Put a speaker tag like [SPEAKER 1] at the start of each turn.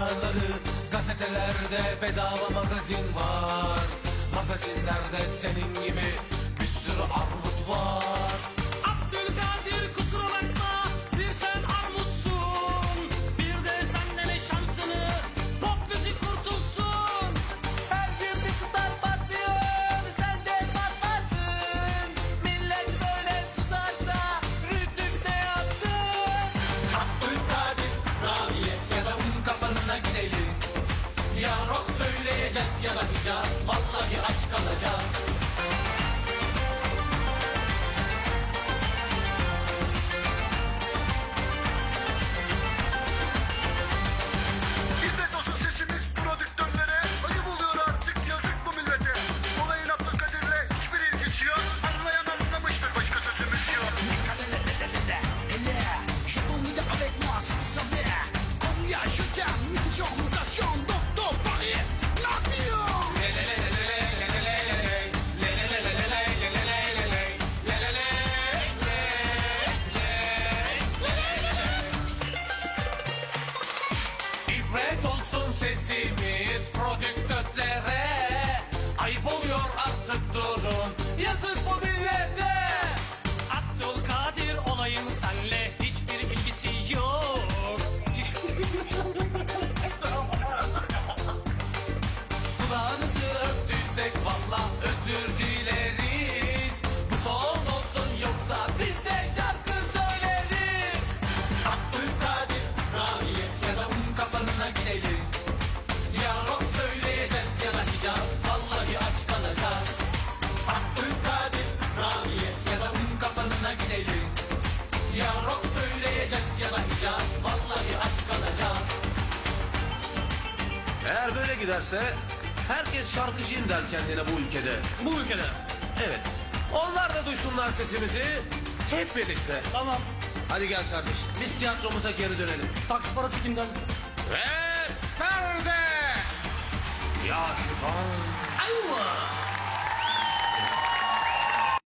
[SPEAKER 1] sabahları Gazetelerde bedava magazin var. Magazinlerde senin gibi İbret olsun sesimiz prodüktörlere. Ayıp oluyor artık durun özür dileriz. Bu son olsun yoksa biz de şarkı söyleriz.
[SPEAKER 2] Abdülkadir, Ramiye ya da un kapanına gidelim. Ya rock söyleyeceğiz ya da hicaz Vallahi aç kalacağız. Abdülkadir, Ramiye ya da un kapanına gidelim. Ya rock söyleyeceğiz ya da hicaz Vallahi aç kalacağız.
[SPEAKER 3] Eğer böyle giderse herkes şarkıcıyım der kendine bu ülkede.
[SPEAKER 4] Bu ülkede
[SPEAKER 3] Evet. Onlar da duysunlar sesimizi. Hep birlikte.
[SPEAKER 4] Tamam
[SPEAKER 3] Hadi gel kardeşim. Biz tiyatromuza geri dönelim.
[SPEAKER 4] taksi parası kimden?
[SPEAKER 3] Ve perde. Ya şu an.
[SPEAKER 4] Ayva